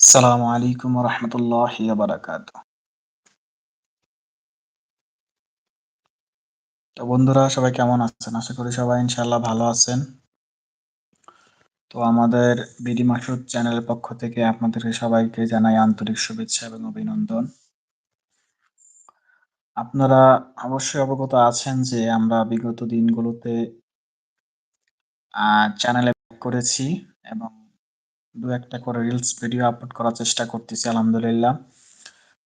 আসসালামু আলাইকুম রহমতুল্লাহি বারাকাত তো বন্ধুরা, সবাই কেমন আছেন? আশা করি সবাই ইনশাল্লাহ ভালো আছেন। তো আমাদের বিডি মাসুদ চ্যানেলের পক্ষ থেকে আপনাদেরকে সবাইকে জানাই আন্তরিক শুভেচ্ছা এবং অভিনন্দন। আপনারা অবশ্যই অবগত আছেন যে আমরা বিগত দিনগুলোতে চ্যানেলে করেছি এবং দু একটা করে রিলস ভিডিও আপলোড করার চেষ্টা করতেছি, আলহামদুলিল্লাহ।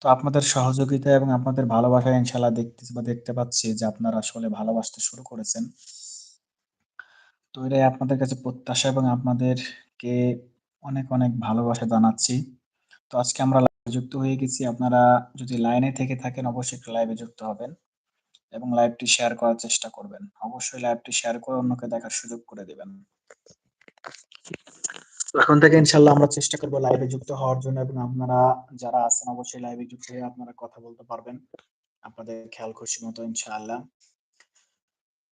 তো আপনাদের সহযোগিতা এবং আপনাদের ভালোবাসা ইনশাল্লাহ দেখতেছি বা দেখতে পাচ্ছি যে আপনারা আসলে ভালোবাসতে শুরু করেছেন। তো এটাই আপনাদের কাছে প্রত্যাশা এবং আপনাদেরকে অনেক অনেক ভালোবাসা জানাচ্ছি। তো আজকে আমরা যুক্ত হয়ে গেছি। আপনারা যদি লাইনে থেকে থাকেন, অবশ্যই লাইভে যুক্ত হবেন এবং লাইভটি শেয়ার করার চেষ্টা করবেন। অবশ্যই লাইভটি শেয়ার করে অন্যকে দেখার সুযোগ করে দিবেন। এখন থেকে ইনশাল্লাহ আমরা চেষ্টা করব লাইভে যুক্ত হওয়ার জন্য এবং আপনারা যারা আছেন অবশ্যই লাইভে যুক্ত হয়ে আপনারা কথা বলতে পারবেন। আপনাদের খেয়াল খুশি মতো ইনশাআল্লাহ।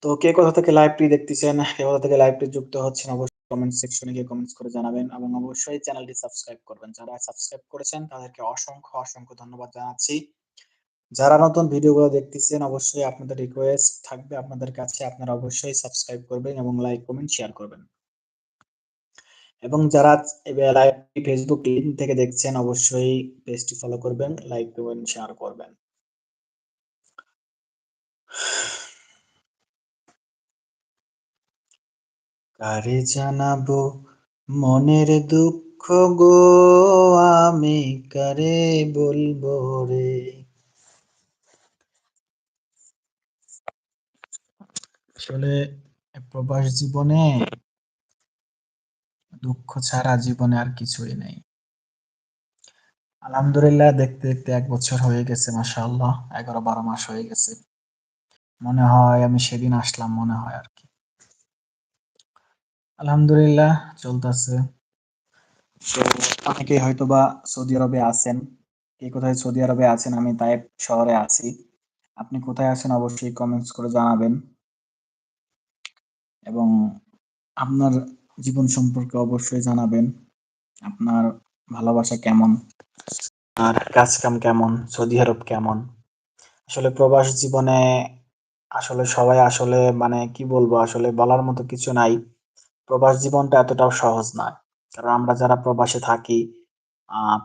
তো কে কোথা থেকে লাইভটি দেখতেছেন, কে কোথা থেকে লাইভটি যুক্ত হচ্ছেন অবশ্যই কমেন্ট সেকশনে গিয়ে কমেন্টস করে জানাবেন এবং অবশ্যই চ্যানেলটি সাবস্ক্রাইব করবেন। যারা সাবস্ক্রাইব করেছেন তাদেরকে অসংখ্য অসংখ্য ধন্যবাদ জানাচ্ছি। যারা নতুন ভিডিওগুলো দেখতেছেন অবশ্যই আপনাদের রিকোয়েস্ট থাকবে। আপনাদের কাছে আপনারা অবশ্যই সাবস্ক্রাইব করবেন এবং লাইক কমেন্ট শেয়ার করবেন। এবং যারা ফেসবুক লিঙ্ক থেকে দেখছেন, অবশ্যই পেজটি ফলো করবেন লাইক করবেন শেয়ার করবেন। কারে জানাব মনের দুঃখ গো? আমি কারে বলব রে? আসলে প্রবাস জীবনে দুঃখ ছাড়া জীবনে আর কিছুই নেই। আলহামদুলিল্লাহ, দেখতে দেখতে এক বছর হয়ে গেছে, মাশাআল্লাহ, এগারো, বারো মাস হয়ে গেছে। মনে হয় আমি সেদিন আসলাম, মনে হয় আর কি। আলহামদুলিল্লাহ, চলতেছে। তো অনেকেই হয়তো বা সৌদি আরবে আছেন। কে কোথায় সৌদি আরবে আছেন আমি তাই শহরে আছি। আপনি কোথায় আছেন অবশ্যই কমেন্টস করে জানাবেন। এবং আপনার জীবন সম্পর্কে অবশ্যই জানাবেন। আপনার ভালোবাসা কেমন? আর কাজ কাম কেমন? সৌদি আরব কেমন? আসলে প্রবাস জীবনে আসলে সবাই আসলে মানে কি বলব, আসলে বলার মতো কিছু নাই। প্রবাস জীবনটা এতটাও সহজ নয়। কারণ আমরা যারা প্রবাসে থাকি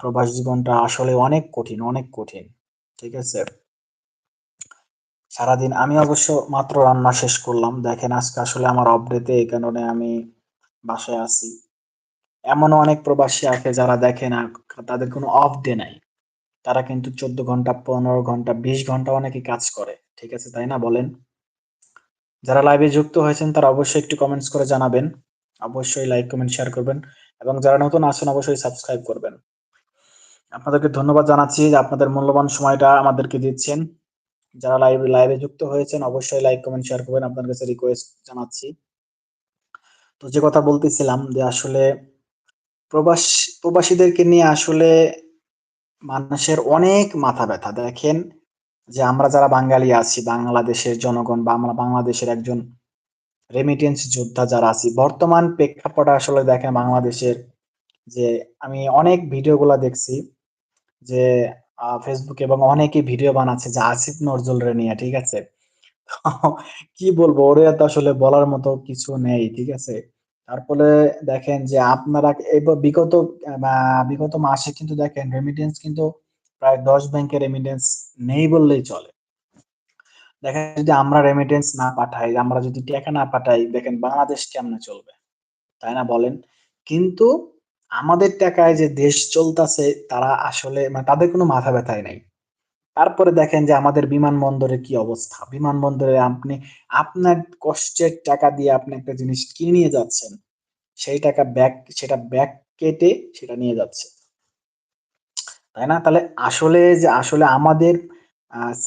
প্রবাস জীবনটা আসলে অনেক কঠিন অনেক কঠিন। ঠিক আছে? সারাদিন আমি অবশ্য মাত্র রান্না শেষ করলাম। দেখেন আজকে আসলে আমার অপডেতে এই কারণে আমি বাসায় আছি। এমনও অনেক প্রবাসী আছে যারা দেখে না, তাদের কোনো অফ ডে নাই। তারা কিন্তু চোদ্দ ঘণ্টা, পনেরো ঘণ্টা, বিশ ঘণ্টা অনেকে কাজ করে, ঠিক আছে, তাই না, বলেন? যারা লাইভে যুক্ত হয়েছেন, তারা অবশ্যই একটু কমেন্টস করে জানাবেন। অবশ্যই লাইক কমেন্ট শেয়ার করবেন। এবং যারা নতুন আছেন, অবশ্যই সাবস্ক্রাইব করবেন। আপনাদেরকে ধন্যবাদ জানাচ্ছি যে আপনাদের মূল্যবান সময়টা আমাদেরকে দিচ্ছেন। যারা লাইভ লাইভে যুক্ত হয়েছেন, অবশ্যই লাইক কমেন্ট শেয়ার করবেন। আপনার কাছে রিকোয়েস্ট জানাচ্ছি। তো যে কথা বলতেছিলাম যে আসলে প্রবাস, প্রবাসীদেরকে নিয়ে আসলে মানুষের অনেক মাথা ব্যথা। দেখেন যে আমরা যারা বাঙালি আছি, বাংলাদেশের জনগণ বা আমরা বাংলাদেশের একজন রেমিটেন্স যোদ্ধা যারা আছি, বর্তমান প্রেক্ষাপটে আসলে দেখেন বাংলাদেশের যে আমি অনেক ভিডিওগুলো দেখছি যে ফেসবুক এবং অনেকে ভিডিও বানাচ্ছে যে আসিফ নজরুল রে নিয়ে ঠিক আছে? কি বলব? ওরে তো আসলে বলার মতো কিছু নেই, ঠিক আছে? তারপরে দেখেন যে আপনারা বিগত বিগত মাসে কিন্তু দেখেন রেমিটেন্স কিন্তু প্রায় দশ ব্যাংকের রেমিটেন্স নেই বললেই চলে। দেখেন যদি আমরা রেমিটেন্স না পাঠাই, আমরা যদি টাকা না পাঠাই, দেখেন বাংলাদেশ কেমনে চলবে? তাই না বলেন? কিন্তু আমাদের টাকায় যে দেশ চলতেছে, তারা আসলে মানে তাদের কোনো মাথা ব্যথাই নাই। তারপরে দেখেন যে আমাদের বিমানবন্দরে কি অবস্থা। বিমানবন্দরে আপনি, আপনার কষ্টের টাকা দিয়ে আপনি একটা জিনিস কিনে নিয়ে যাচ্ছেন। সেই টাকা ব্যাক সেটা ব্যাক কেটে সেটা নিয়ে যাচ্ছে তাই না? তাহলে আসলে যে, আসলে আমাদের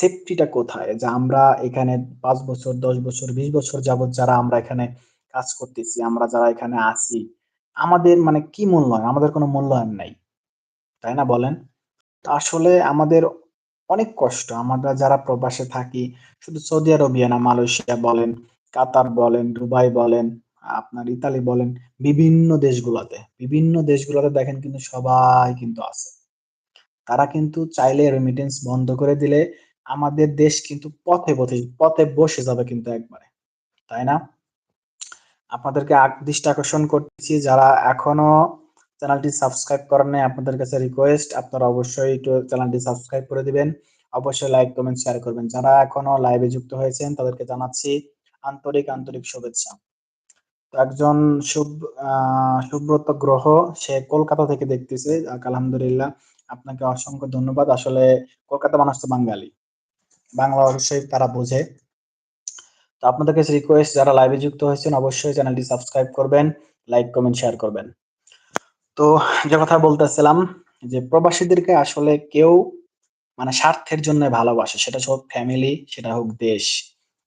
সেফটিটা কোথায়? যে আমরা এখানে পাঁচ বছর, দশ বছর, বিশ বছর যাবত যারা আমরা এখানে কাজ করতেছি, আমরা যারা এখানে আছি, আমাদের মানে কি মূল্যায়ন? আমাদের কোনো মূল্যায়ন নাই। তাই না বলেন? আসলে আমাদের অনেক কষ্ট আমরা যারা প্রবাসে থাকি শুধু সৌদি আরবিয়া না মালয়েশিয়া বলেন কাতার বলেন দুবাই বলেন আপনার ইতালি বলেন বিভিন্ন দেশগুলাতে, বিভিন্ন দেশগুলাতে দেখেন কিন্তু সবাই কিন্তু আছে। তারা কিন্তু চাইলে রেমিটেন্স বন্ধ করে দিলে আমাদের দেশ কিন্তু পথে, পথে, পথে বসে যাবে কিন্তু একবারে। তাই না? আপনাদেরকে দৃষ্টি আকর্ষণ করতেছি যারা এখনও চ্যানেলটি সাবস্ক্রাইব করেন নাই আপনাদের কাছে রিকোয়েস্ট আপনারা অবশ্যই চ্যানেলটি সাবস্ক্রাইব করে দিবেন। অবশ্যই লাইক, কমেন্ট, শেয়ার করবেন। যারা এখনও লাইভে যুক্ত হয়েছেন তাদেরকে জানাচ্ছি আন্তরিক, আন্তরিক শুভেচ্ছা। একজন সুব সুব্রত গ্রহ সে কলকাতা থেকে দেখতেছে। আলহামদুলিল্লাহ। আপনাকে অসংখ্য ধন্যবাদ। আসলে কলকাতা মানুষ তো বাঙালি। বাংলা অবশ্যই তারা বোঝে। তো আপনাদের কাছে রিকোয়েস্ট যারা লাইভে যুক্ত হয়েছেন অবশ্যই চ্যানেলটি সাবস্ক্রাইব করবেন, লাইক, কমেন্ট, শেয়ার করবেন। তো যে কথা বলতেছিলাম যে প্রবাসীদেরকে আসলে কেউ মানে স্বার্থের জন্য ভালোবাসে। সেটা হোক ফ্যামিলি, সেটা হোক দেশ।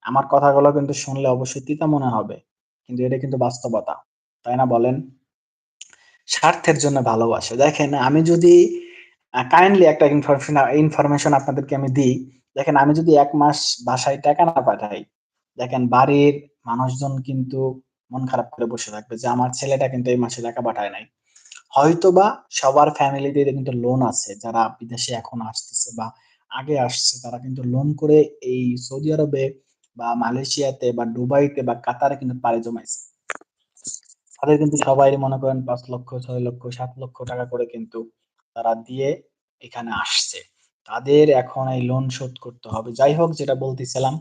আমার কথাগুলো কিন্তু শুনলে অবশ্যই তিতা মনে হবে। কিন্তু এটা কিন্তু বাস্তবতা। তাই না বলেন? স্বার্থের জন্য ভালোবাসে। দেখেন আমি যদি কাইন্ডলি একটা ইনফরমেশন ইনফরমেশন আপনাদেরকে আমি দিই। দেখেন আমি যদি এক মাস বাসায় টাকা না পাঠাই, দেখেন বাড়ির মানুষজন কিন্তু মন খারাপ করে বসে থাকবে যে আমার ছেলেটা কিন্তু এই মাসে টাকা পাঠায় নাই। হয়তোবা সবার ফ্যামিলিতে কিন্তু লোন আছে যারা বিদেশে এখন আসতেছে বা আগে আসছে তারা কিন্তু লোন করে এই সৌদি আরবে বা মালয়েশিয়াতে বা দুবাইতে বা কাতারে কিন্তু পাড়ি জমাইছে। তাদের কিন্তু সবাই মনে করেন পাঁচ লক্ষ, ছয় লক্ষ, সাত লক্ষ টাকা করে কিন্তু তারা দিয়ে এখানে আসছে। তাদের এখন এই লোন শোধ করতে হবে। যাই হোক যেটা বলতেছিলাম,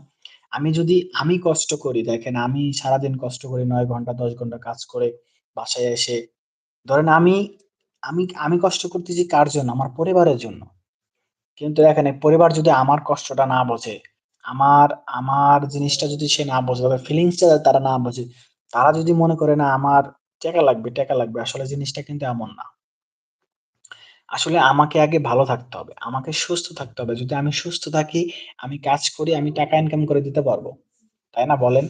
আমি যদি আমি কষ্ট করি দেখেন আমি সারাদিন কষ্ট করি নয় ঘণ্টা ১০ ঘণ্টা কাজ করে বাসায় এসে ধরেন আমি আমি আমি কষ্ট করতেছি কার জন্য? আমার পরিবারের জন্য। কিন্তু এই পরিবার যদি আমার কষ্টটা না বোঝে, আমার আমার জিনিসটা যদি সে না বোঝে, তাদের ফিলিংসটা তারা না বোঝে, তারা যদি মনে করে না আমার টাকা লাগবে, টাকা লাগবে আসলে জিনিসটা কিন্তু এমন না। আসলে আমাকে আগে ভালো থাকতে হবে। আমাকে সুস্থ থাকতে হবে। যদি আমি সুস্থ থাকি, আমি কাজ করি, আমি টাকা ইনকাম করে দিতে পারব। তাই না বলেন?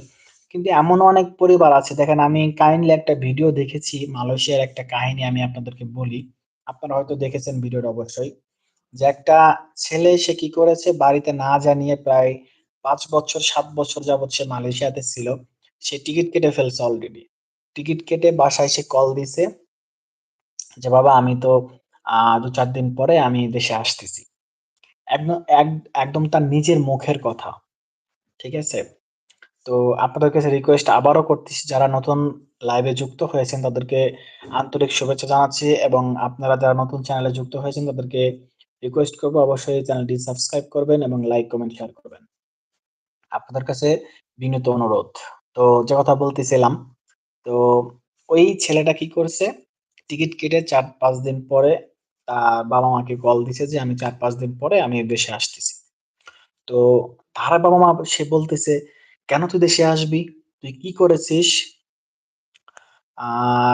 কিন্তু এমন অনেক পরিবার আছে দেখেন আমি কাইন্ডলি একটা ভিডিও দেখেছি মালয়েশিয়ার একটা কাহিনী আমি আপনাদেরকে বলি। আপনারা হয়তো দেখেছেন ভিডিওটা অবশ্যই। যে একটা ছেলে সে কি করেছে বাড়িতে না জানিয়ে প্রায় পাঁচ বছর সাত বছর যাবৎ সে মালয়েশিয়াতে ছিল। সে টিকিট কেটে ফেলছে অলরেডি। টিকিট কেটে বাসায় সে কল দিছে যে, "বাবা আমি তো আ ২-৪ দিন পরে আমি দেশে আসতেছি।" একদম এক একদম তার নিজের মুখের কথা। ঠিক আছে? তো আপনাদের কাছে রিকোয়েস্ট আবারও করতেছি যারা নতুন লাইভে যুক্ত হয়েছেন তাদেরকে আন্তরিক শুভেচ্ছা জানাচ্ছি এবং আপনারা যারা নতুন চ্যানেলে যুক্ত হয়েছেন তাদেরকে রিকোয়েস্ট করব অবশ্যই চ্যানেলটি সাবস্ক্রাইব করবেন এবং লাইক, কমেন্ট, শেয়ার করবেন। আপনাদের কাছে বিনীত অনুরোধ। তো যে কথা বলতেছিলাম, তো ওই ছেলেটা কি করছে? টিকিট কেটে ৪-৫ দিন পরে তার বাবা-মাকে কল দিছে যে, "আমি ৪-৫ দিন পরে আমি দেশে আসতেছি।" তো তার বাবা-মা সে বলতেছে, "কেন তুই দেশে আসবি? তুই কি করেছিস?"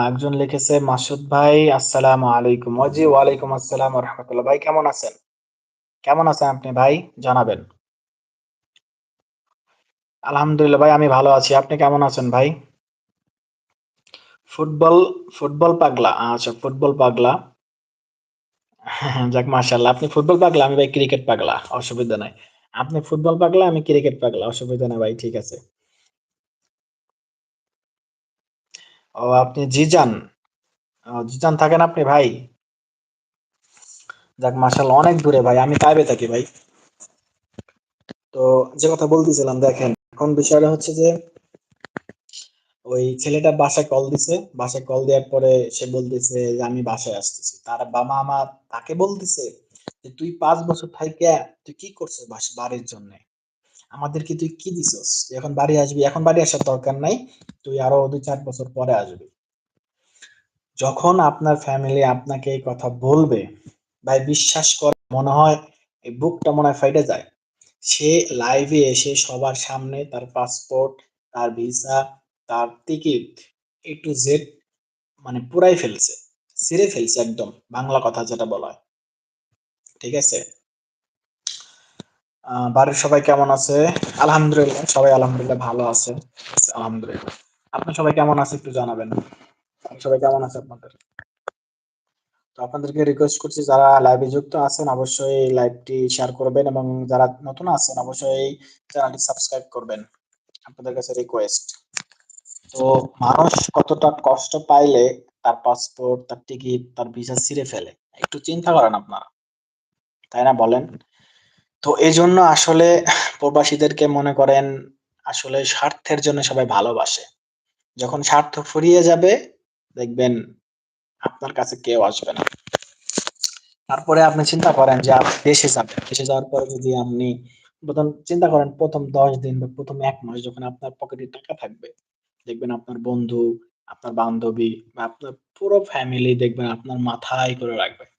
একজন লিখেছে, "মাসুদ ভাই আসসালাম আলাইকুম।" ও জি, ওয়ালাইকুম আসসালাম রাহমাতুল্লাহ। ভাই কেমন আছেন? কেমন আছেন আপনি ভাই? জানাবেন। আলহামদুলিল্লাহ ভাই আমি ভালো আছি। আপনি কেমন আছেন ভাই? ফুটবল, ফুটবল পাগলা। আচ্ছা ফুটবল পাগলা। যাক মাশাআল্লাহ। আপনি ফুটবল পাগলা, আমি ভাই ক্রিকেট পাগলা। অসুবিধা নাই। আপনি ফুটবল পাগলা, আমি ক্রিকেট পাগলা। অসুবিধা নাই ভাই ঠিক আছে। ও আপনি জিজান। জিজান থাকেন আপনি ভাই? যাক মাশাআল্লাহ অনেক দূরে ভাই। আমি তাইবে থাকি ভাই। তো যে কথা বলতেছিলাম দেখেন, এখন বিষয়টা হচ্ছে যে ওই ছেলেটা বাসায় কল দিছে। বাসায় কল দেওয়ার পরে সে বলতেছে যে, "আমি বাসায় আসতেছি।" তার বাবা-মা তাকে বলতেছে যে, "তুই পাঁচ বছর থাইকা তুই কি করছিস বাড়ির জন্যে? আমাদেরকে তুই কি দিছস? এখন বাড়ি আসবি। এখন বাড়ি আসার দরকার নাই। তুই আরও ২-৪ বছর পরে আসবি।" যখন আপনার ফ্যামিলি আপনাকে এই কথা বলবে, ভাই বিশ্বাস করেন মনে হয় এই বুকটা মনে হয় ফাইটা যায়। সে লাইভে এসে সবার সামনে তার পাসপোর্ট, তার ভিসা, তার টিকিট এ টু জেড মানে পুরাই ফেলছে। ছিঁড়ে ফেলছে একদম। বাংলা কথা যেটা বলা হয়। ঠিক আছে? বাড়ির সবাই কেমন আছে? আলহামদুলিল্লাহ সবাই আলহামদুলিল্লাহ ভালো আছে। আলহামদুলিল্লাহ। আপনার সবাই কেমন আছে একটু জানাবেন। সবাই কেমন আছে আপনাদের? তো আপনাদেরকে রিকোয়েস্ট করছি যারা লাইভে যুক্ত আছেন অবশ্যই লাইভটি শেয়ার করবেন এবং যারা নতুন আছেন অবশ্যই চ্যানেলটি সাবস্ক্রাইব করবেন। আপনাদের কাছে রিকোয়েস্ট। তো মানুষ কতটা কষ্ট পাইলে তার পাসপোর্ট, তার টিকিট, তার ভিসা ছিঁড়ে ফেলে। একটু চিন্তা করেন আপনারা। তাই না বলেন? তো এজন্য আসলে প্রবাসীদেরকে মনে করেন আসলে স্বার্থের জন্য সবাই ভালোবাসে। যখন স্বার্থ ফুরিয়ে যাবে দেখবেন আপনার কাছে কেউ আসবে না। তারপরে আপনি চিন্তা করেন যে আপনি দেশে যাবেন। দেশে যাওয়ার পরে যদি আপনি প্রথম চিন্তা করেন ১ম ১০ দিন বা ১ম ১ মাস যখন আপনার পকেটে টাকা থাকবে, দেখবেন আপনার বন্ধু, আপনার বান্ধবী বা আপনার পুরো ফ্যামিলি দেখবেন আপনার মাথায় করে রাখবে।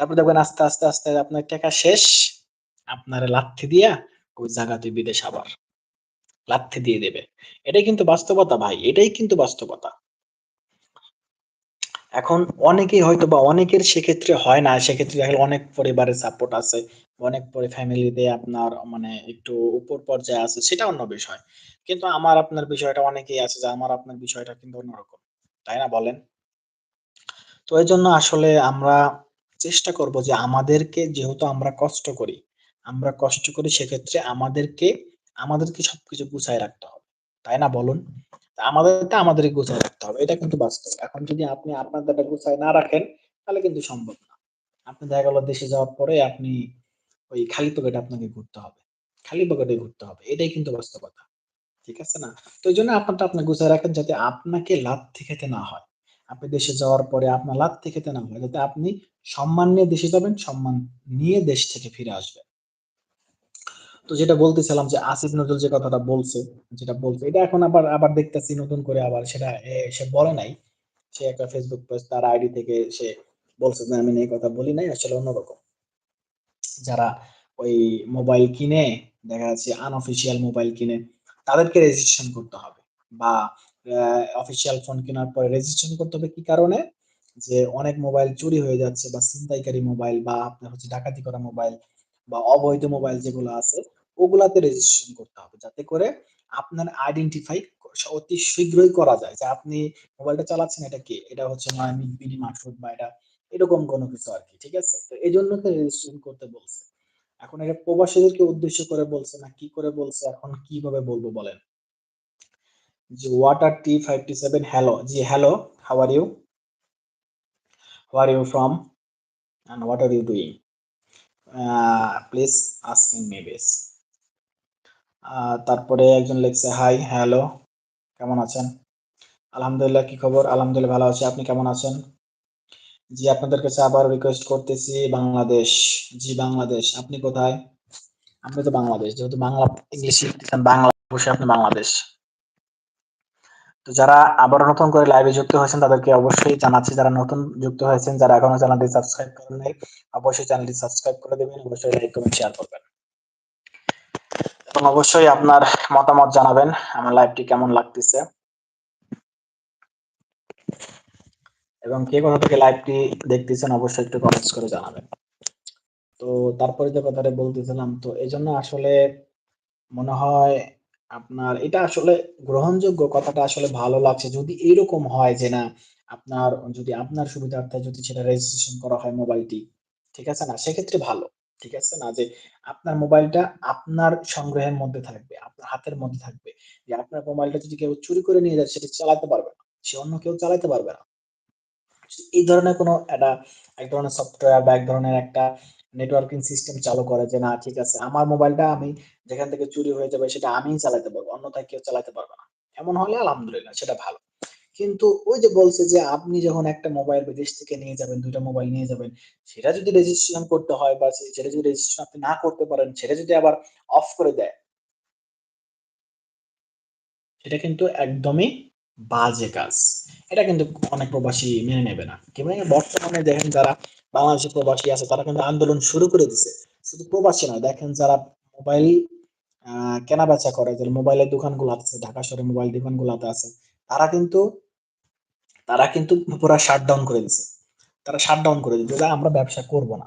তারপর দেখবেন আস্তে, আস্তে, আস্তে আপনার টাকা শেষ, আপনারে লাথি দিয়া ওই জায়গাতে বিদেশ আবার। লাথি দিয়ে দেবে। এটাই কিন্তু বাস্তবতা ভাই, এটাই কিন্তু বাস্তবতা। এখন অনেকেই হয়তোবা অনেকের সেক্ষেত্রে হয় না। সেক্ষেত্রে অনেক পরিবারের সাপোর্ট আছে। অনেক পরে ফ্যামিলিতে আপনার মানে একটু উপর পর্যায়ে আছে সেটা অন্য বিষয়। কিন্তু আমার আপনার বিষয়টা অনেকেই আছে যে আমার আপনার বিষয়টা কিন্তু অন্যরকম। তাই না বলেন? তো এই জন্য আসলে আমরা চেষ্টা করব যে আমাদেরকে যেহেতু আমরা কষ্ট করি, আমরা কষ্ট করি সেক্ষেত্রে আমাদেরকে, আমাদেরকে সবকিছু গুছায় রাখতে হবে। তাই না বলুন? আমাদেরটা আমাদেরই গুছায় রাখতে হবে। এটা কিন্তু বাস্তব। এখন যদি আপনি আপনারটা গুছায় না রাখেন তাহলে কিন্তু সম্ভব না। আপনি দেখা গেল দেশে যাওয়ার পরে আপনি ওই খালি পকেটে আপনাকে ঘুরতে হবে। খালি পকেটে ঘুরতে হবে। এটাই কিন্তু বাস্তবতা। ঠিক আছে না? তো এইজন্য আপনারটা আপনি গুছায় রাখেন যাতে আপনাকে লাথি খেতে না হয়। আপনি দেশে যাওয়ার পরে আপনার লাথি খেতে না হয়। যাতে আপনি সম্মান নিয়ে দেশে যাবেন, সম্মান নিয়ে দেশ থেকে ফিরে আসবেন। তো যেটা বলতেছিলাম যে আসিফ নজরুল যে কথাটা বলছে, যেটা বলছে এটা এখন আবার, আবার দেখতেছি নতুন করে আবার সেটা সে বলে নাই। সে একটা Facebook পোস্ট তার আইডি থেকে সে বলছে যে আমি এই কথা বলি নাই আসলে অন্যরকম। যারা ওই মোবাইল কিনে দেখা যাচ্ছে আনঅফিসিয়াল মোবাইল কিনে তাদেরকে রেজিস্ট্রেশন করতে হবে বা অফিসিয়াল ফোন কেনার পরে রেজিস্ট্রেশন করতে হবে কি কারণে? যে অনেক মোবাইল চুরি হয়ে যাচ্ছে বা ছিনতাইকারী মোবাইল বা আপনার হচ্ছে ডাকাতি করা মোবাইল বা অবৈধ মোবাইল যেগুলো আছে ওগুলাতে রেজিস্ট্রেশন করতে হবে। যাতে করে আপনার আইডেন্টিফাই অতি শীঘ্রই করা যায় যে আপনি মোবাইলটা চালাচ্ছেন এটা কে? এটা হচ্ছে মাসুদ বা এটা এরকম কোনো কিছু আর কি ঠিক আছে? তো এজন্য তো রেজিস্ট্রেশন করতে বলছে। এখন এটা প্রবাসীদেরকে উদ্দেশ্য করে বলছে না কি করে বলছে এখন কীভাবে বলব বলেন? জি water T57 hello. G hello, how are you? Where are you from? And what are you doing? Uh, please asking me this. Ah তারপরে একজন লিখছে হাই, হ্যালো, কেমন আছেন? আলহামদুলিল্লাহ কি খবর? আলহামদুলিল্লাহ ভালো আছি। আপনি কেমন আছেন? জি আপনাদের কাছে আবার রিকোয়েস্ট করতেছি বাংলাদেশ। জি বাংলাদেশ। আপনি কোথায়? আপনি তো বাংলাদেশ। যেহেতু বাংলা ইংলিশ বাংলা অবশ্যই আপনি বাংলাদেশ। তো যারা আবারও নতুন করে লাইভে যুক্ত হয়েছেন, তাদেরকে অবশ্যই জানাচ্ছি যারা নতুন যুক্ত হয়েছেন, যারা এখনও চ্যানেলটি সাবস্ক্রাইব করেন নাই, অবশ্যই চ্যানেলটি সাবস্ক্রাইব করে দেবেন, অবশ্যই লাইক কমেন্ট শেয়ার করবেন। এবং অবশ্যই আপনার মতামত জানাবেন, আমার লাইভটি কেমন লাগতেছে। এবং কে কোথা থেকে লাইভটি দেখতেছেন, অবশ্যই একটু কমেন্টস করে জানাবেন। তো তারপরে যে কথাটা বলতেছিলাম, তো এই জন্য আসলে মনে হয় আপনার এটা আসলে গ্রহণযোগ্য কথাটা আসলে ভালো লাগছে। যদি এরকম হয় যে না আপনার যদি আপনার সুবিধার্থে যদি সেটা রেজিস্ট্রেশন করা হয় মোবাইলটি, ঠিক আছে না? সেক্ষেত্রে ভালো। ঠিক আছে না? যে আপনার মোবাইলটা আপনার সংগ্রহের মধ্যে থাকবে, আপনার হাতের মধ্যে থাকবে। যে আপনার মোবাইলটা যদি কেউ চুরি করে নিয়ে যায় সেটা চালাতে পারবে না। সে অন্য কেউ চালাতে পারবে না। এই ধরনের কোনো একটা এক ধরনের সফটওয়্যার বা এক ধরনের একটা নেটওয়ার্কিং সিস্টেম চালু করে যে না ঠিক আছে আমার মোবাইলটা আমি যেখান থেকে চুরি হয়ে যাবে সেটা আমিই চালাতে পারব। অন্যথায় কেউ চালাতে পারবে না। এমন হলে আলহামদুলিল্লাহ সেটা ভালো। কিন্তু ওই যে বলছে যে আপনি যখন একটা মোবাইল বিদেশ থেকে নিয়ে যাবেন, দুইটা মোবাইল নিয়ে যাবেন, সেটা যদি রেজিস্ট্রেশন করতে হয় বা সেটা যদি রেজিস্ট্রেশন আপনি না করতে পারেন, সেটা যদি আবার অফ করে দেয় এটা কিন্তু একদমই বাজে কাজ। এটা কিন্তু অনেক প্রবাসী মেনে নেবে না। কিংবা বর্তমানে দেখেন যারা বাংলাদেশী প্রবাসী আছে তারা কিন্তু আন্দোলন শুরু করে দিছে। শুধু প্রবাসী নয় দেখেন যারা মোবাইল কেনা-বেচা করে, যারা মোবাইলের দোকানগুলো আছে, ঢাকা শহরে মোবাইল দোকানগুলাতে আছে, তারা কিন্তু তারা কিন্তু পুরা শাটডাউন করে দিছে। তারা শাটডাউন করে যে আমরা ব্যবসা করব না।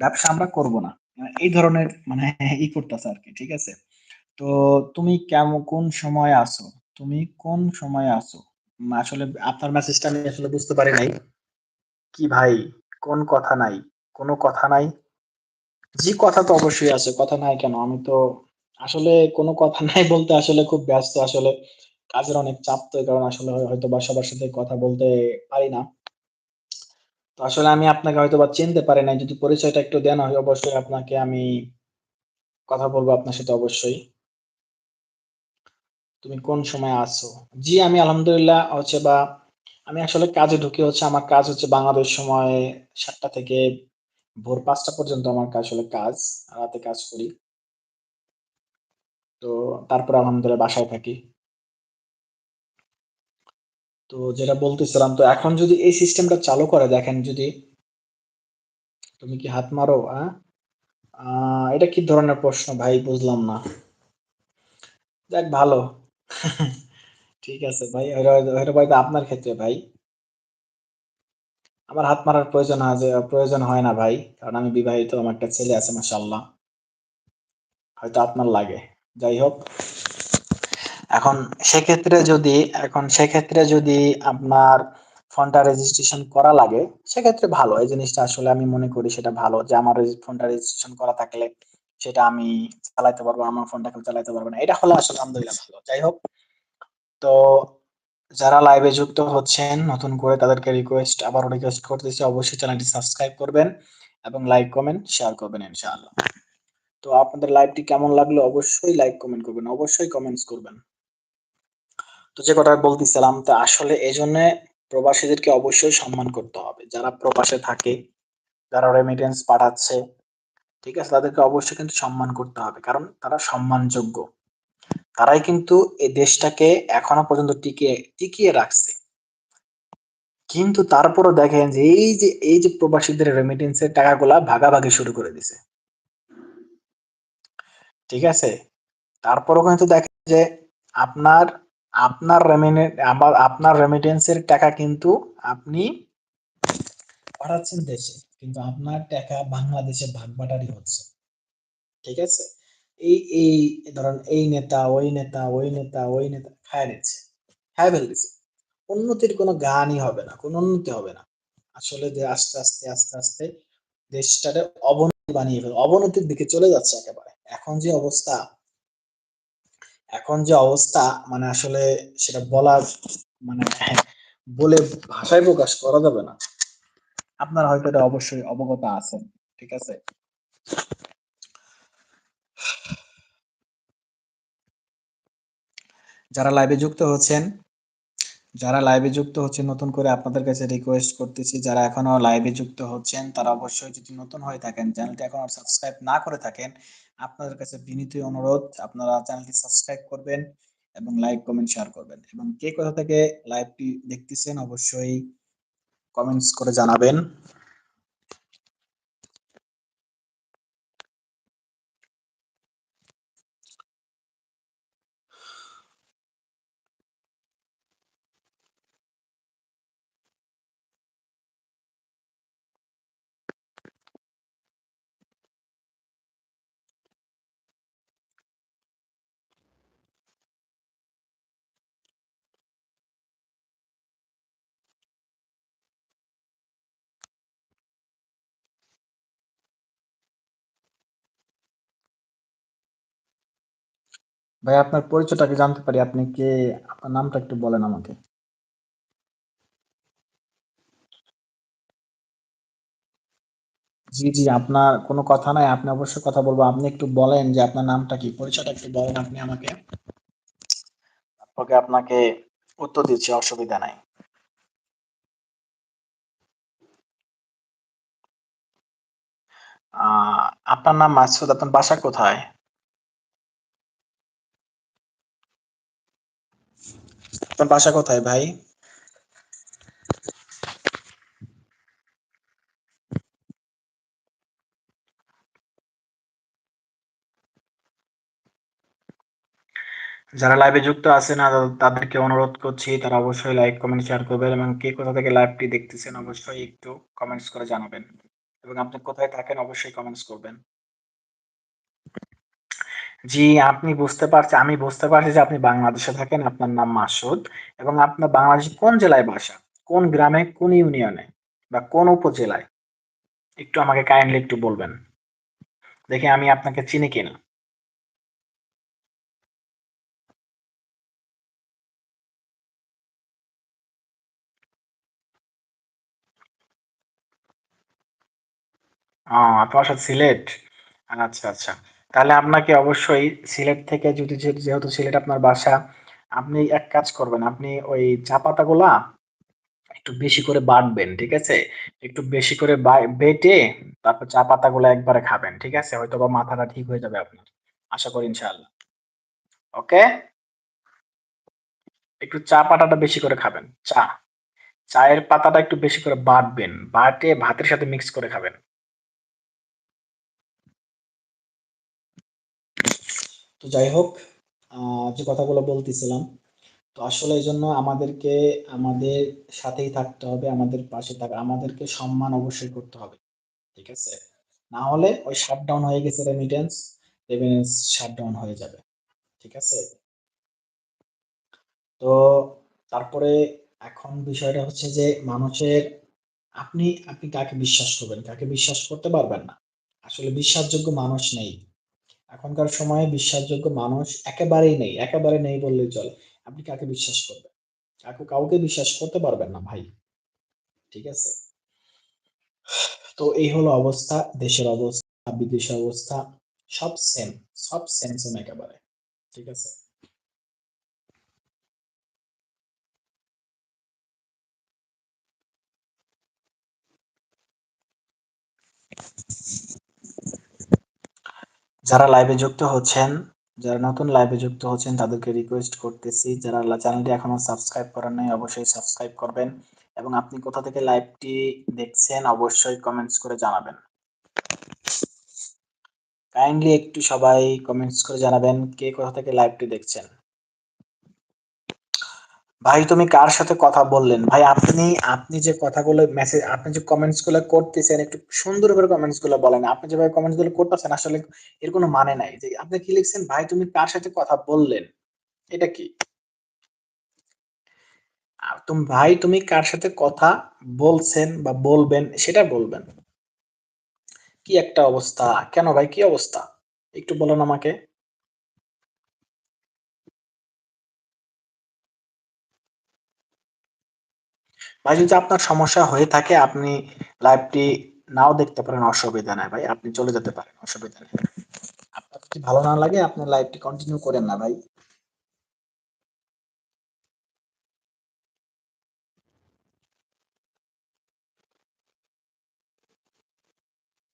ব্যবসা আমরা করব না। আ এই ধরনের মানে ই করতেছে আরকি। ঠিক আছে? তো তুমি কেমন কোন সময় আছো? তুমি কোন সময়ে আছো? আসলে আপনার মেসেজটা আমি আসলে বুঝতে পারি নাই। কি ভাই? কোন কথা নাই? কোন কথা নাই? জি, কথা তো অবশ্যই আছে। কথা নাই কেন? আমি তো আসলে কোন কথা নাই বলতে আসলে খুব ব্যস্ত আসলে। কাজের অনেক চাপ তো কারণে আসলে হয়তোবা সবার সাথে কথা বলতে পারি না। তো আসলে আমি আপনাকে হয়তো বা চিনতে পারি নাই। যদি পরিচয়টা একটু দেন হয় অবশ্যই আপনাকে আমি কথা বলব আপনার সাথে অবশ্যই। তুমি কোন সময় আছো? জি, আমি আলহামদুলিল্লাহ হচ্ছে বা আমি আসলে কাজে ঢুকে হচ্ছে আমার কাজ হচ্ছে বাংলাদেশ সময় সাতটা থেকে ভোর ৫ঃ০০ পর্যন্ত আমার আসলে কাজ। রাতে কাজ করি। তো তারপর আলহামদুলিল্লাহ বাসায় থাকি। তো যেটা বলতেছিলাম তো এখন যদি এই সিস্টেমটা চালু করে দেখেন যদি তুমি কি হাত মারো, এটা কি ধরনের প্রশ্ন ভাই বুঝলাম না। যাক ভালো। ঠিক আছে ভাই। হয়তো আপনার ক্ষেত্রে ভাই। আমার হাত মারার প্রয়োজন হয় যে প্রয়োজন হয় না ভাই। কারণ আমি বিবাহিত, আমার একটা ছেলে আছে মাশাআল্লাহ। হয়তো আপনার লাগে। যাই হোক। এখন সেক্ষেত্রে যদি এখন সেক্ষেত্রে যদি আপনার ফোনটা রেজিস্ট্রেশন করা লাগে, সেক্ষেত্রে ভালো। এই জিনিসটা আসলে আমি মনে করি সেটা ভালো যে আমার ফোনটা রেজিস্ট্রেশন করা থাকলে সেটা আমি চালাইতে পারব। আমার ফোনটা কেউ চালাইতে পারবে না। এটা হলে আসলে আলহামদুলিল্লাহ ভালো। যাই হোক। তো যারা লাইভে যুক্ত হচ্ছেন নতুন করে তাদেরকে রিকোয়েস্ট আবারও রিকোয়েস্ট করতেছি অবশ্যই চ্যানেলটি সাবস্ক্রাইব করবেন এবং লাইক, কমেন্ট, শেয়ার করবেন ইনশাআল্লাহ। তো আপনাদের লাইভটি কেমন লাগল অবশ্যই লাইক, কমেন্ট করবেন। অবশ্যই কমেন্টস করবেন। তো যে কথা বলতেছিলাম তো আসলে এজন্যে প্রবাসীদেরকে অবশ্যই সম্মান করতে হবে। যারা প্রবাসে থাকে, যারা রেমিটেন্স পাঠাচ্ছে, ঠিক আছে? তাদেরকে অবশ্যই কিন্তু সম্মান করতে হবে। কারণ তারা সম্মানযোগ্য। তারাই কিন্তু এই দেশটাকে এখনও পর্যন্ত টিকিয়ে টিকিয়ে রাখছে। কিন্তু তারপরও দেখেন যে এই যে এই যে প্রবাসীদের রেমিটেন্স এর টাকাগুলা ভাগাভাগি শুরু করে দিছে। ঠিক আছে? তারপরও কিন্তু দেখেন যে আপনার আপনার রেমিনে আবার আপনার রেমিটেন্স এর টাকা কিন্তু আপনি পাঠাচ্ছেন দেশে। কিন্তু আপনার টাকা বাংলাদেশে ভাগ-বাটারি হচ্ছে। ঠিক আছে? এই এই ধরেন এই নেতা, ওই নেতা, ওই নেতা, ওই নেতা খায়া নিচ্ছে। খায়া ফেলতেছে। উন্নতির কোনো গানই হবে না। কোনো উন্নতি হবে না। আসলে যে আস্তে, আস্তে, আস্তে, আস্তে দেশটারে অবনতি বানিয়ে ফেলবে। অবনতির দিকে চলে যাচ্ছে একেবারে। এখন যে অবস্থা এখন যে অবস্থা মানে আসলে সেটা বলার মানে বলে ভাষায় প্রকাশ করা যাবে না। আপনারা হয়তো এটা অবশ্যই অবগত আছেন। ঠিক আছে? যারা লাইভে যুক্ত হচ্ছেন, যারা লাইভে যুক্ত হচ্ছেন, নতুন করে আপনাদের কাছে রিকোয়েস্ট করতেছি, যারা এখনও লাইভে যুক্ত হচ্ছেন, তারা অবশ্যই যদি নতুন হয়ে থাকেন, চ্যানেলটি এখনও সাবস্ক্রাইব না করে থাকেন, আপনাদের কাছে বিনীত অনুরোধ, আপনারা চ্যানেলটি সাবস্ক্রাইব করবেন এবং লাইক কমেন্ট শেয়ার করবেন এবং কে কোথা থেকে লাইভটি দেখতেছেন, অবশ্যই কমেন্টস করে জানাবেন। ভাই আপনার পরিচয়টা কি জানতে পারি? আপনি কে? আপনার নামটা একটু বলেন আমাকে। জি, জি, আপনার কোনো কথা নাই। আপনি অবশ্যই কথা বলব। আপনি একটু বলেন যে আপনার নামটা কি? পরিচয়টা একটু বলেন আপনি আমাকে। ওকে আপনাকে উত্তর দিচ্ছি, অসুবিধা নাই। আপনার নাম মাসুদ, আপনার বাসা কোথায়? আপনার বাসা কোথায় ভাই? যারা লাইভে যুক্ত আছেন তাদেরকে অনুরোধ করছি তারা অবশ্যই লাইক, কমেন্ট, শেয়ার করবেন এবং কে কোথা থেকে লাইভটি দেখতেছেন অবশ্যই একটু কমেন্টস করে জানাবেন। এবং আপনি কোথায় থাকেন অবশ্যই কমেন্টস করবেন। জি, আপনি বুঝতে পারছি আমি বুঝতে পারছি যে আপনি বাংলাদেশে থাকেন। আপনার নাম মাসুদ এবং আপনার বাংলাদেশ কোন জেলায় বাসা? কোন গ্রামে, কোন ইউনিয়নে বা কোন উপজেলায়? একটু আমাকে কাইন্ডলি একটু বলবেন। দেখি আমি আপনাকে চিনি কিনা? ও আপনার সাথে সিলেট? আচ্ছা, আচ্ছা। তাহলে আপনাকে অবশ্যই সিলেট থেকে যদি যেহেতু সিলেট আপনার বাসা, আপনি এক কাজ করবেন, আপনি ওই চা পাতাগুলা একটু বেশি করে বাটবেন, ঠিক আছে? একটু বেশি করে বেটে তারপর চা পাতাগুলো একবারে খাবেন, ঠিক আছে? হয়তো বা মাথাটা ঠিক হয়ে যাবে আপনার। আশা করি ইনশাআল্লাহ। ওকে? একটু চা পাতাটা বেশি করে খাবেন, চা। চায়ের পাতাটা একটু বেশি করে বাটবেন, বাটে ভাতের সাথে মিক্স করে খাবেন। তো যাই হোক যে কথাগুলো বলতেছিলাম, তো আসলে এই জন্য আমাদেরকে, আমাদের সাথেই থাকতে হবে, আমাদের পাশে থাকা, আমাদেরকে সম্মান অবশ্যই করতে হবে, ঠিক আছে? না হলে ওই শাটডাউন হয়ে গেছে রেমিটেন্স রেমিটেন্স শাটডাউন হয়ে যাবে, ঠিক আছে? তো তারপরে এখন বিষয়টা হচ্ছে যে মানুষের, আপনি আপনি কাকে বিশ্বাস করবেন? কাকে বিশ্বাস করতে পারবেন না? আসলে বিশ্বাসযোগ্য মানুষ নেই। এখনকার সময়ে বিশ্বাসযোগ্য মানুষ একেবারেই নেই, একেবারে নেই বললেই চলে। আপনি কাকে বিশ্বাস করবেন? কাকু কাউকে বিশ্বাস করতে পারবেন না ভাই। ঠিক আছে? তো এই হলো অবস্থা, দেশের অবস্থা, বিদেশের অবস্থা, সব সেম সব সেম সেম একেবারে। ঠিক আছে? যারা লাইভে যুক্ত হচ্ছেন, যারা নতুন লাইভে যুক্ত হচ্ছেন, তাদেরকে রিকোয়েস্ট করতেছি। যারা চ্যানেলটি এখনও সাবস্ক্রাইব করেন নাই, অবশ্যই সাবস্ক্রাইব করবেন। এবং আপনি কোথা থেকে লাইভটি দেখছেন, অবশ্যই কমেন্টস করে জানাবেন। কাইন্ডলি একটু সবাই কমেন্টস করে জানাবেন, কে কোথা থেকে লাইভটি দেখছেন। ভাই, তুমি কার সাথে কথা বললেন? ভাই, আপনি আপনি যে কথাগুলো মেসেজ আপনি যে কমেন্টসগুলো করতেছেন, একটু সুন্দর করে কমেন্টসগুলো বলেন। আপনি যেভাবে কমেন্টসগুলো করতেছেন, আসলে এর কোনো মানে নাই। যে আপনি কি লিখছেন? ভাই, তুমি কার সাথে কথা বললেন? এটা কি? তুমি, ভাই, তুমি কার সাথে কথা বলছেন বা বলবেন, সেটা বলবেন। কি একটা অবস্থা? কেন ভাই, কি অবস্থা? একটু বলুন আমাকে। ভাই যদি আপনার সমস্যা হয়ে থাকে আপনি লাইভটি নাও দেখতে পারেন অসুবিধা নাই ভাই আপনি চলে যেতে পারেন অসুবিধা নেই আপনার যদি ভালো না লাগে আপনি লাইভটি কন্টিনিউ করেন না ভাই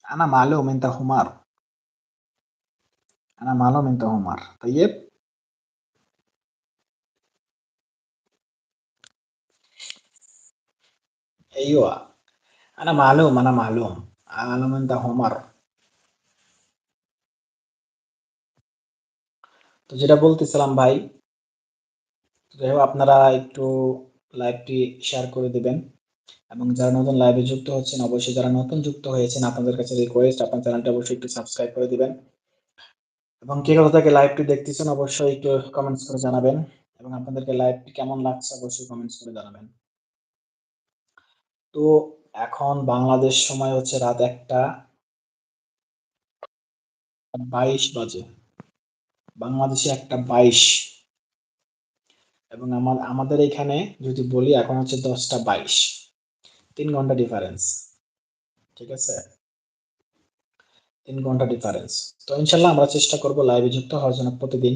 أنا معلوم أنت حمار أنا معلوم أنت حمار طيب أيوة أنا معلوم أنا معلوم معلوم أنت حمار তো যেটা বলতেছিলাম ভাই যাই হোক আপনারা একটু লাইভটি শেয়ার করে দিবেন এবং যারা নতুন লাইভে যুক্ত হচ্ছেন অবশ্যই যারা নতুন যুক্ত হয়েছেন আপনাদের কাছে রিকোয়েস্ট আপনার চ্যানেলটা অবশ্যই একটু সাবস্ক্রাইব করে দিবেন এবং কে কোথা থেকে লাইভটি দেখতেছেন অবশ্যই একটু কমেন্টস করে জানাবেন এবং আপনাদেরকে লাইভটি কেমন লাগছে অবশ্যই কমেন্টস করে জানাবেন তো এখন বাংলাদেশ সময় হচ্ছে রাত একটা। বাইশ বাজে। বাংলাদেশে একটা বাইশ। এবং আমার, আমাদের এখানে যদি বলি, এখন হচ্ছে দশটা বাইশ। তিন ঘণ্টা ডিফারেন্স ঠিক আছে? তিন ঘণ্টা ডিফারেন্স তো ইনশাল্লাহ আমরা চেষ্টা করব লাইভে যুক্ত হওয়ার জন্য প্রতিদিন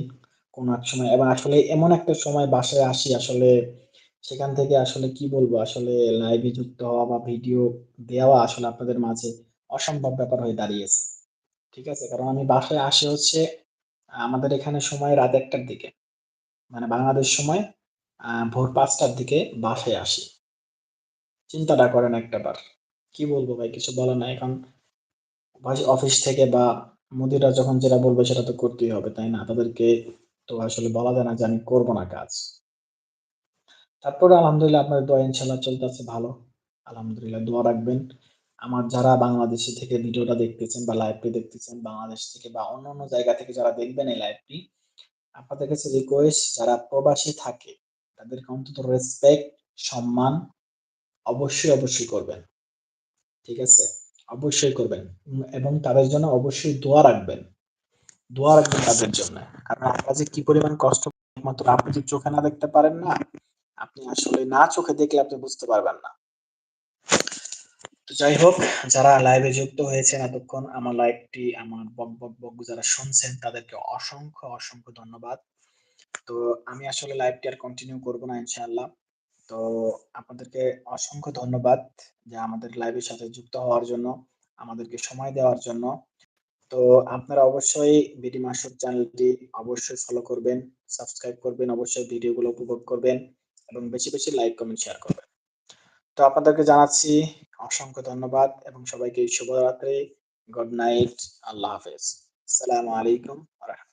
কোনো এক সময়। এবং আসলে এমন একটা সময় বাসায় আসি, আসলে সেখান থেকে আসলে কি বলব? আসলে লাইভে যুক্ত হওয়া বা ভিডিও দেওয়া আসলে আপনাদের মাঝে অসম্ভব ব্যাপার হয়ে দাঁড়িয়েছে। ঠিক আছে? কারণ আমি বাসায় আসি হচ্ছে আমাদের এখানে সময় রাত একটার দিকে। মানে বাংলাদেশ সময় ভোর পাঁচটার দিকে বাসায় আসি। চিন্তাটা করেন একটাবার কি বলব ভাই? কিছু বলা নাই। এখন অফিস থেকে বা মুদিরা যখন যেটা বলবে সেটা তো করতেই হবে, তাই না? তাদেরকে তো আসলে বলা যায় না যে আমি করব না কাজ। তারপরে আলহামদুলিল্লাহ আপনার দোয়া ইনশাল্লাহ চলতেছে ভালো। আলহামদুলিল্লাহ দোয়া রাখবেন। আমার যারা বাংলাদেশে থেকে ভিডিওটা দেখতেছেন বা লাইভটি দেখতেছেন, বাংলাদেশ থেকে বা অন্য অন্য জায়গা থেকে যারা দেখবেন এই লাইভটি আপনাদের কাছে রিকোয়েস্ট যারা প্রবাসী থাকে, তাদেরকে অন্তত রেসপেক্ট সম্মান অবশ্যই অবশ্যই করবেন। ঠিক আছে? অবশ্যই করবেন। এবং তাদের জন্য অবশ্যই দোয়া রাখবেন। দোয়া রাখবেন তাদের জন্য। কারণ আপনারা যে কি পরিমাণ কষ্ট, একমাত্র আপনি যে চোখে না দেখতে পারেন না আপনি আসলে না চোখে দেখলে আপনি বুঝতে পারবেন না। তো যাই হোক, যারা লাইভে যুক্ত হয়েছেন এতক্ষণ, আমার লাইভটি আমার বক বক বক যারা শুনছেন, তাদেরকে অসংখ্য অসংখ্য ধন্যবাদ। তো আমি আসলে লাইভটি আর কন্টিনিউ করব না, ইনশাআল্লাহ। তো আপনাদেরকে অসংখ্য ধন্যবাদ যে আমাদের লাইভের সাথে যুক্ত হওয়ার জন্য, আমাদেরকে সময় দেওয়ার জন্য। তো আপনারা অবশ্যই বিডি মাসুদ চ্যানেলটি অবশ্যই ফলো করবেন সাবস্ক্রাইব করবেন, অবশ্যই ভিডিওগুলো উপভোগ করবেন। এবং বেশি বেশি লাইক কমেন্ট শেয়ার করবেন। তো আপনাদেরকে জানাচ্ছি অসংখ্য ধন্যবাদ এবং সবাইকে শুভরাত্রি। গুড নাইট আল্লাহ হাফেজ। আসসালামু আলাইকুম রহমতুল্লাহ।